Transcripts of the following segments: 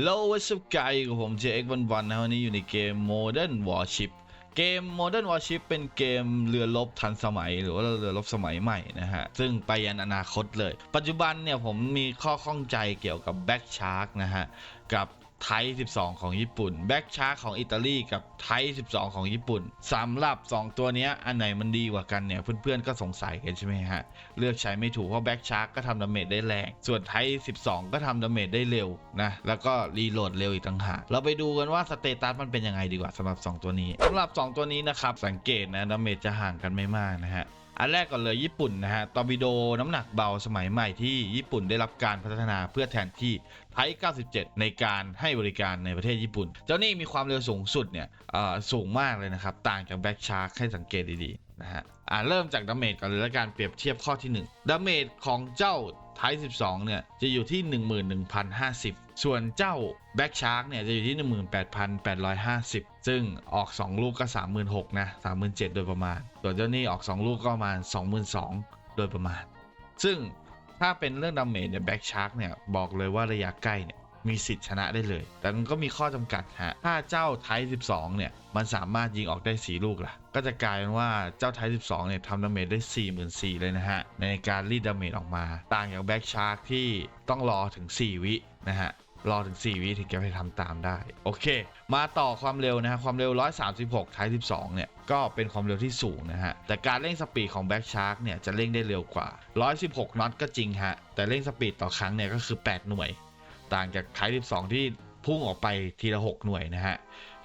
โลวัสกายกับผมเจเอกวันวันนะวันนี้อยู่ในเกม Modern Warship เกม Modern Warship เป็นเกมเรือรบทันสมัย หรือว่าเรือรบสมัยใหม่นะฮะ ซึ่งไปยันอนาคตเลย ปัจจุบันเนี่ยผมมีข้อข้องใจเกี่ยวกับ Back Shark นะฮะ กับ ไท12 ของญี่ปุ่น Back Shark ของอิตาลีกับไท12 ของญี่ปุ่นสำหรับ 2 ตัวนี้อันไหนมันดีกว่ากันเนี่ย เพื่อนๆก็สงสัยกันใช่ไหมฮะ เลือกใช้ไม่ถูกเพราะแบ็กชาร์กก็ทำดาเมจได้แรง ส่วนไทย12 ก็ทำดาเมจได้เร็วนะ แล้วก็รีโหลดเร็วอีกต่างหาก เราไปดูกันว่าสเตตัสมันเป็นยังไงดีกว่าสำหรับ 2 ตัวนี้สำหรับ 2 ตัวนี้นะครับสังเกตนะดาเมจจะห่างกันไม่มากนะฮะ อันแรกก่อนเลยญี่ปุ่นนะฮะตอร์ปิโดน้ำหนักเบาสมัยใหม่ที่ญี่ปุ่นได้รับการพัฒนาเพื่อแทนที่ไทย97 ในการให้บริการในประเทศญี่ปุ่น เจ้านี่มีความเร็วสูงสุดเนี่ยสูงมากเลยนะครับ ต่างจากแบ็กชาร์กให้สังเกตดีๆนะฮะอ่าเริ่มจากดาเมจก่อนเลยและการเปรียบเทียบข้อที่1ดาเมจของเจ้าไท12 เนี่ยจะอยู่ที่ 11,050 ส่วนเจ้าแบ็กชาร์กเนี่ยจะอยู่ที่ 18,850 ซึ่งออก 2 ลูกก็ 36,000นะ37,000 โดยประมาณ ส่วนเจ้านี่ออก 2 ลูกก็ประมาณ 22,000 โดยประมาณ ซึ่งถ้าเป็นเรื่องดาเมจเนี่ยแบ็กชาร์กเนี่ยบอกเลยว่าระยะใกล้เนี่ยมีสิทธิ์ชนะได้เลย แต่มันก็มีข้อจำกัดฮะ ถ้าเจ้าไท12 เนี่ย มันสามารถยิงออกได้ 4 ลูกล่ะ ก็จะกลายเป็นว่าเจ้าไท12 เนี่ยทำดาเมจได้ 44,000เลยนะฮะ ในการรีดดาเมจออกมา ต่างจากแบ็กชาร์กที่ต้องรอถึง 4 วินะฮะ รอถึง 4 วิถึงจะไปทำตามได้ โอเค มาต่อความเร็วนะฮะ ความเร็ว 136ไท12 เนี่ย ก็เป็นความเร็วที่สูงนะฮะ แต่การเร่งสปีดของแบ็กชาร์กเนี่ย จะเร่งได้เร็วกว่า 116 น็อตก็จริงฮะ แต่เร่งสปีดต่อครั้งเนี่ยก็คือ 8 หน่วย ต่างจากไท12 ที่พุ่งออกไปทีละ 6 หน่วยนะฮะ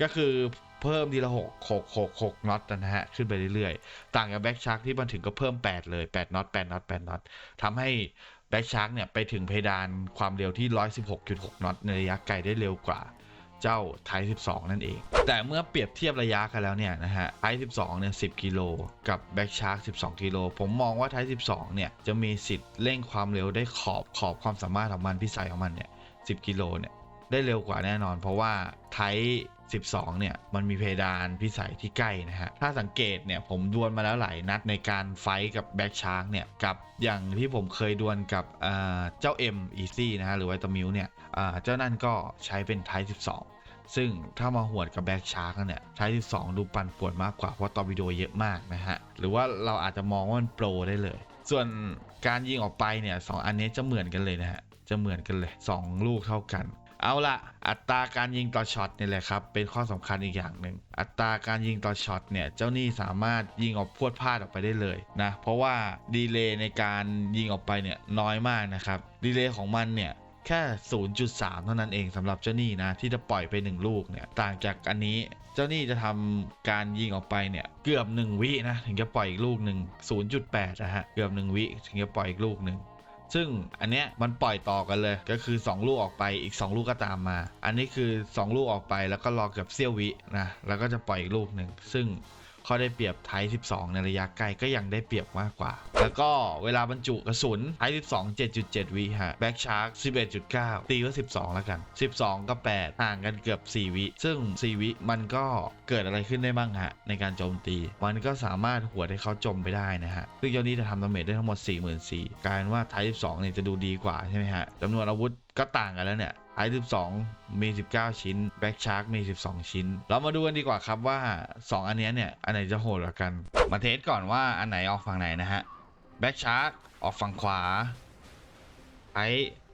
ก็คือเพิ่มทีละ6 6 6 6น็อตนะฮะ ขึ้นไปเรื่อยๆ ต่างกับแบ็กชาร์กที่มันถึงก็เพิ่ม 8 เลย 8น็อต8น็อต8น็อตทำให้ แบ็กชาร์กเนี่ยไปถึงเพดานความเร็วที่ 116.6 นอตในระยะไกลได้เร็วกว่าเจ้าไท12 นั่นเอง แต่เมื่อเปรียบเทียบระยะกันแล้วเนี่ยนะฮะไท12 เนี่ย 10 กิโล กับแบ็กชาร์ก12 กิโล ผมมองว่าไท12 เนี่ย จะมีสิทธิ์เร่งความเร็วได้ขอบขอบความสามารถของมันพิสัยของมันเนี่ย 10 กิโลเนี่ย ได้เร็วกว่าแน่นอน เพราะว่าไท12 เนี่ย มันมีเพดานพิสัยที่ใกล้นะฮะ ถ้าสังเกตเนี่ย ผมดวลมาแล้วหลายนัดในการไฟกับแบ็กชาร์กเนี่ย กับอย่างที่ผมเคยดวลกับอ่าเจ้า M Easy นะฮะ หรือไวตามิวเนี่ยเจ้านั่นก็ใช้เป็นไท12ซึ่งถ้ามาหวดกับแบ็กชาร์กเนี่ยไท12 ดูปั่นป่วนมากกว่า เพราะตอร์ปิโดเยอะมากนะฮะ หรือว่าเราอาจจะมองว่ามันโปรได้เลย ส่วนการยิงออกไปเนี่ยสองอันนี้จะเหมือนกันเลยนะฮะจะเหมือนกันเลย 2 ลูกเท่ากัน เอาละอัตราการยิงต่อช็อตนี่แหละครับเป็นข้อสำคัญอีกอย่างหนึ่งอัตราการยิงต่อช็อตเนี่ยเจ้านี่สามารถยิงออกพรวดพลาดออกไปได้เลยนะเพราะว่าดีเลย์ในการยิงออกไปเนี่ยน้อยมากนะครับดีเลย์ของมันเนี่ยแค่ 0.3 เท่านั้นเองสำหรับเจ้านี่นะที่จะปล่อยไป 1 ลูกเนี่ยต่างจากอันนี้เจ้านี่จะทำการยิงออกไปเนี่ยเกือบ 1 วินะถึงจะปล่อยอีกลูกหนึ่ง0.8นะฮะเกือบ 1 วิถึงจะปล่อยอีกลูกหนึ่ง ซึ่งอันเนี้ยมันปล่อยต่อกันเลย ก็คือ 2 ลูกออกไปอีก 2 ลูกก็ตามมา อันนี้คือ 2 ลูกออกไปแล้วก็รอเกือบเซี่ยววินะแล้วก็จะปล่อยอีกลูกหนึ่งซึ่ง ข้อได้เปรียบไทย12 ในระยะใกลก็ยังได้เปรียบมากกว่า แล้วก็เวลาบรรจุกระสุนไทย12 7.7 วิฮะแบ็กชาร์ก11.9 ตีว่า 12 แล้วกัน 12 กับ 8 ห่างกันเกือบ 4 วิ ซึ่ง 4 วิมันก็เกิดอะไรขึ้นได้บ้างฮะ ในการโจมตี มันก็สามารถหัวให้เขาจมไปได้นะฮะ ซึ่งเจ้านี้จะทำดาเมจได้ทั้งหมด 44,000กลายเป็นว่าไทย12เนี่ยจะดูดีกว่าใช่ไหมฮะจำนวนอาวุธก็ต่างกันแล้วเนี่ย ไอ12 มี 19 ชิ้นแบ็กชาร์กมี 12 ชิ้น เรามาดูกันดีกว่าครับว่า 2 อันเนี้ยเนี่ย อันไหนจะโหดกว่ากัน มาเทสก่อนว่าอันไหนออกฝั่งไหนนะฮะแบ็กชาร์กออกฝั่งขวาไอ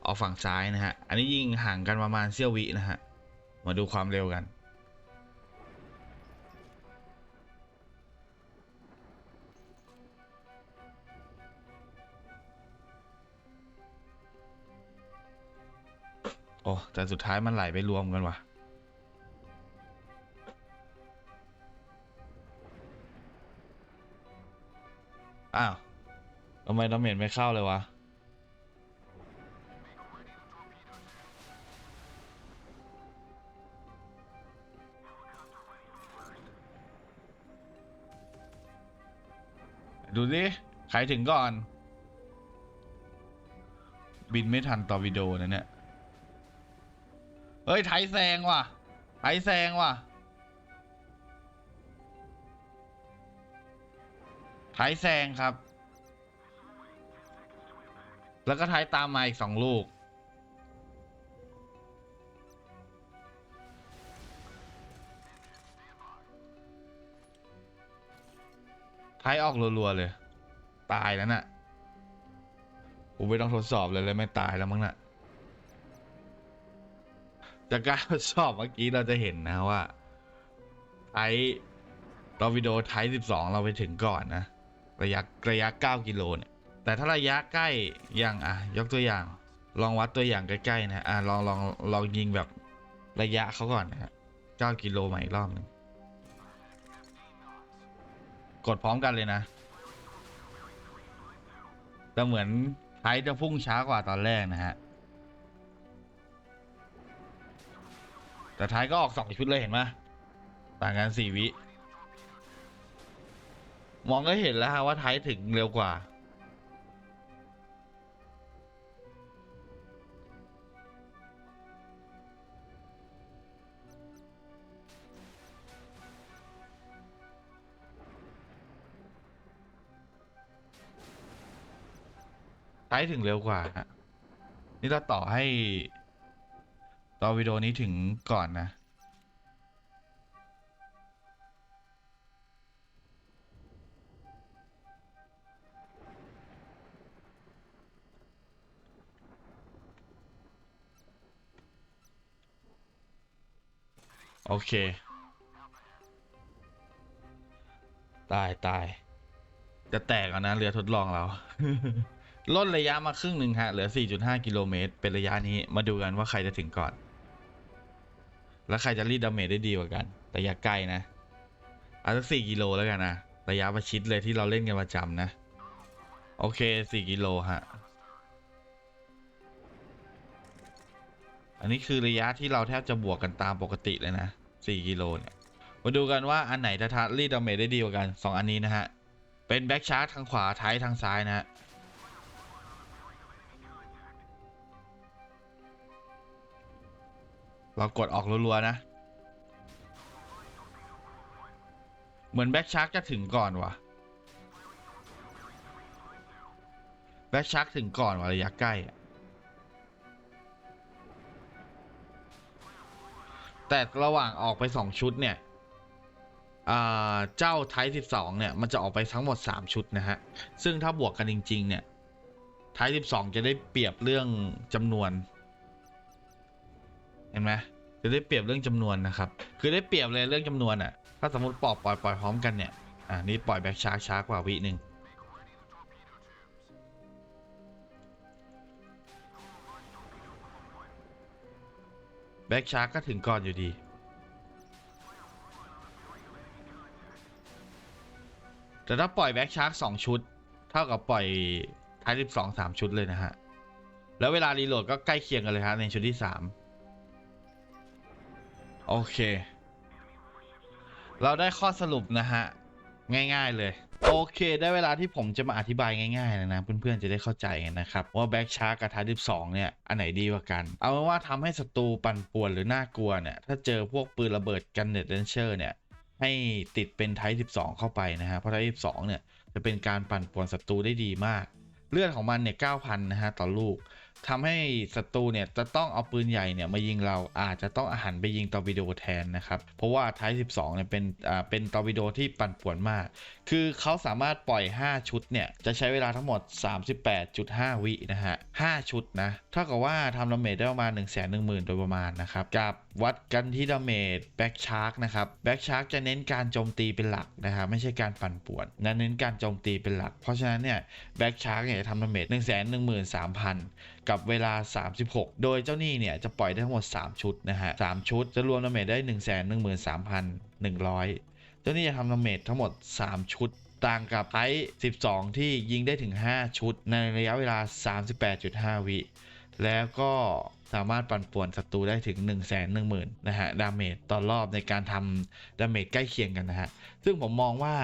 ออกฝั่งซ้ายนะฮะ อันนี้ยิงห่างกันประมาณเสี้ยววินะฮะ มาดูความเร็วกัน โอ้แต่สุดท้ายมันไหลไปรวมกันว่ะอ้าวทำไมดาเมจไม่เข้าเลยวะดูสิใครถึงก่อน บินไม่ทันต่อวิดีโอนะเนี่ย เฮ้ยไถแซงว่ะไถแซงว่ะไถแซงครับ แล้วก็ไถตามมาอีกสองลูกไถออกรัวๆเลย ตายแล้วนะ่ะกูไม่ต้องทดสอบเลยเลยไม่ตายแล้วมั้งนะ่ะ จากการทดสอบเมื่อกี้เราจะเห็นนะว่าไทยตอร์วิโดไทย12 เราไปถึงก่อนนะ ระยะระยะ 9 กิโลเนี่ย แต่ถ้าระยะใกล้อย่างอะ ยกตัวอย่าง ลองวัดตัวอย่างใกล้ๆนะ อะ ลองลองลองยิงแบบระยะเขาก่อนนะฮะ9กิโลใหม่อีกรอบหนึงกดพร้อมกันเลยนะ แต่เหมือนไทยจะพุ่งช้ากว่าตอนแรกนะฮะ แต่ท้ายก็ออกสองชุดเลยเห็นไหมต่างกันสี่วิ มองก็เห็นแล้วฮะว่าท้ายถึงเร็วกว่า ท้ายถึงเร็วกว่าฮะนี่เราต่อให้ อวิดีโอนี้ถึงก่อนนะโอเค ตายตาย จะแตกแล้วนะ เรือทดลองเรา ลดระยะมาครึ่งหนึ่งฮะ เหลือ 4.5 กิโลเมตร เป็นระยะนี้ มาดูกันว่าใครจะถึงก่อน แล้วใครจะรีดดาเมจได้ดีกว่ากันระยะใกล้นะอาสัก4กิโลแล้วกันนะระยะประชิดเลยที่เราเล่นกันประจำนะ โอเค4กิโลฮะอันนี้คือระยะที่เราแทบจะบวกกันตามปกติเลยนะ4กิโลเนี่ยมาดูกันว่าอันไหนจะทัดรีดดาเมจได้ดีกว่ากัน2อันนี้นะฮะเป็นแบ็กชาร์จทางขวาท้ายทางซ้ายนะฮะ เรากดออกรัวๆนะ เหมือนแบ็กชาร์กจะถึงก่อนวะแบ็กชาร์กถึงก่อนวะระยะใกล้อะแต่ระหว่างออกไปสองชุดเนี่ยเจ้าไทป์12 เนี่ย มันจะออกไปทั้งหมด 3 ชุดนะฮะ ซึ่งถ้าบวกกันจริง ๆ เนี่ย ไทป์12 จะได้เปรียบเรื่องจำนวน เห็นไหมจะได้เปรียบเรื่องจำนวนนะครับ คือได้เปรียบเลยเรื่องจำนวนอะ ถ้าสมมติปล่อยปล่อยปล่อยพร้อมกันเนี่ย อ่านี่ปล่อยแบ็กช้าช้ากว่าวิหนึ่งแบ็กชาร์กก็ถึงก่อนอยู่ดี แต่ถ้าปล่อยแบ็กชาร์กสองชุด เท่ากับปล่อยท้ายสิบสองสามชุดเลยนะฮะ แล้วเวลารีโหลดก็ใกล้เคียงกันเลยฮะในชุดที่สาม โอเค เราได้ข้อสรุปนะฮะ ง่าย ๆ เลย โอเค ได้เวลาที่ผมจะมาอธิบายง่ายๆแล้วนะ เพื่อนๆจะได้เข้าใจกันนะครับ ว่าแบ็กชาร์กับทาร์ดิ2เนี่ย อันไหนดีกว่ากัน เอาเป็นว่าทำให้ศัตรูปั่นป่วนหรือน่ากลัวเนี่ย ถ้าเจอพวกปืนระเบิดกันเน็ตเลนเชอร์เนี่ย ให้ติดเป็นไทป์12 เข้าไปนะฮะเพราะไทป์12เนี่ยจะเป็นการปั่นป่วนศัตรูได้ดีมาก เลือดของมันเนี่ย9,000นะฮะต่อลูก ทำให้ศัตรูเนี่ยจะต้องเอาปืนใหญ่เนี่ยมายิงเราอาจจะต้องหันไปยิงตอร์ปิโดแทนนะครับ เพราะว่าไทป์12เนี่ยเป็นอ่าเป็นตอร์ปิโดที่ปั่นป่วนมาก คือเขาสามารถปล่อย 5 ชุดเนี่ยจะใช้เวลาทั้งหมด 38.5 วินะฮะ 5 ชุดนะเท่ากับว่าทำดาเมจได้ประมาณ 1 1 0 0 0 0 โดยประมาณนะครับกับ วัดกันที่ดาเมจแบ็กชาร์กนะครับแบ็กชาร์กจะเน้นการโจมตีเป็นหลักนะครับไม่ใช่การปั่นป่วนนะเน้นการโจมตีเป็นหลัก เพราะฉะนั้นเนี่ยแบ็กชาร์กเนี่ยจะทำดาเมจ1 1 3 0 0 0 กับเวลา 36 โดยเจ้านี่เนี่ยจะปล่อยได้ทั้งหมด 3 ชุดนะฮะ3ชุดจะรวมดาเมจได้ 1 1 3 1 0 0 เจ้านี่จะทำดาเมจทั้งหมด 3 ชุดต่างกับไท12 ที่ยิงได้ถึง 5 ชุด ในระยะเวลา 38.5 วิแล้วก็ สามารถปั่นป่วนศัตรูได้ถึง 1 1 0 0 0 0นะฮะดาเมจต่อรอบในการทำดาเมจใกล้เคียงกันนะฮะซึ่งผมมองว่า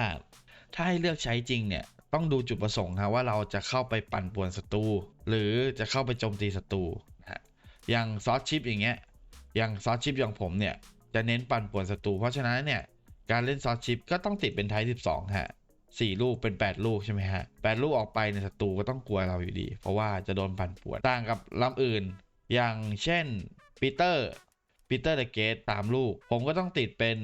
ถ้าให้เลือกใช้จริงเนี่ยต้องดูจุดประสงค์ครับว่าเราจะเข้าไปปั่นป่วนศัตรูหรือจะเข้าไปโจมตีศัตรูนะฮะอย่างซอสชิปอย่างเงี้ยอย่างซอสชิปอย่างผมเนี่ยจะเน้นปั่นป่วนศัตรูเพราะฉะนั้นเนี่ยการเล่นซอสชิปก็ต้องติดเป็นไทป์12ฮะสี่ลูกเป็น 8 ลูกใช่ไหมฮะแปดลูกออกไปในยศัตรูก็ต้องกลัวเราอยู่ดี เพราะว่าจะโดนปั่นป่วนต่างกับลำอื่น อย่างเช่นปีเตอร์ปีเตอร์เดเกตตามลูก ผมก็ต้องติดเป็น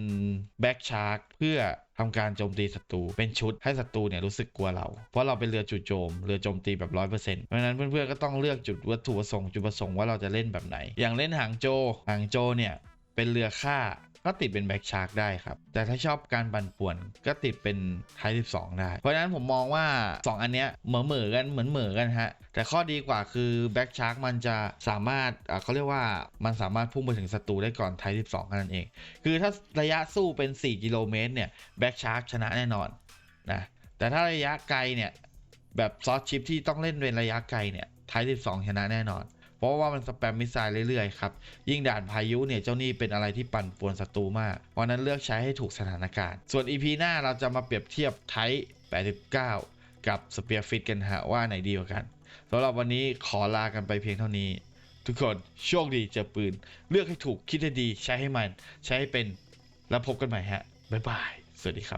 แบ็กชาร์กเพื่อทำการโจมตีศัตรูเป็นชุดให้ศัตรูเนี่ยรู้สึกกลัวเรา เพราะเราเป็นเรือจู่โจม เรือโจมตีแบบร้อยเปอร์เซ็นต์เพราะฉะนั้นเพื่อนๆก็ต้องเลือกจุดวัตถุประสงค์จุดประสงค์ว่าเราจะเล่นแบบไหน อย่างเล่นหางโจหางโจเนี่ยเป็นเรือฆ่า ก็ติดเป็นแบ็กชาร์กได้ครับ แต่ถ้าชอบการปั่นป่วนก็ติดเป็นไทป์12 ได้ เพราะฉะนั้นผมมองว่า 2 อันเนี้ยเหมือเหมือกันเหมือนเหมือกันฮะ แต่ข้อดีกว่าคือแบ็กชาร์กมันจะสามารถเขาเรียกว่ามันสามารถพุ่งไปถึงศัตรูได้ก่อนไทป์12แค่นั้นเอง คือถ้าระยะสู้เป็น 4 กิโลเมตรเนี่ยแบ็กชาร์กชนะแน่นอนนะแต่ถ้าระยะไกลเนี่ยแบบซอสชิปที่ต้องเล่นเป็นระยะไกลเนี่ยไทป์12 ชนะแน่นอน เพราะว่ามันสแปมมิสไซล์เรื่อยๆครับ ยิ่งด่านพายุเนี่ยเจ้านี่เป็นอะไรที่ปั่นป่วนศัตรูมากเพราะนั้นเลือกใช้ให้ถูกสถานการณ์ ส่วน EP หน้าเราจะมาเปรียบเทียบไทป์89 กับสเปียร์ฟิตกันฮะว่าไหนดีกว่ากันสำหรับวันนี้ขอลากันไปเพียงเท่านี้ ทุกคนโชคดีเจอปืน เลือกให้ถูกคิดให้ดีใช้ให้มัน ใช้ให้เป็นแล้วพบกันใหม่ฮะบ๊ายบาย สวัสดีครับ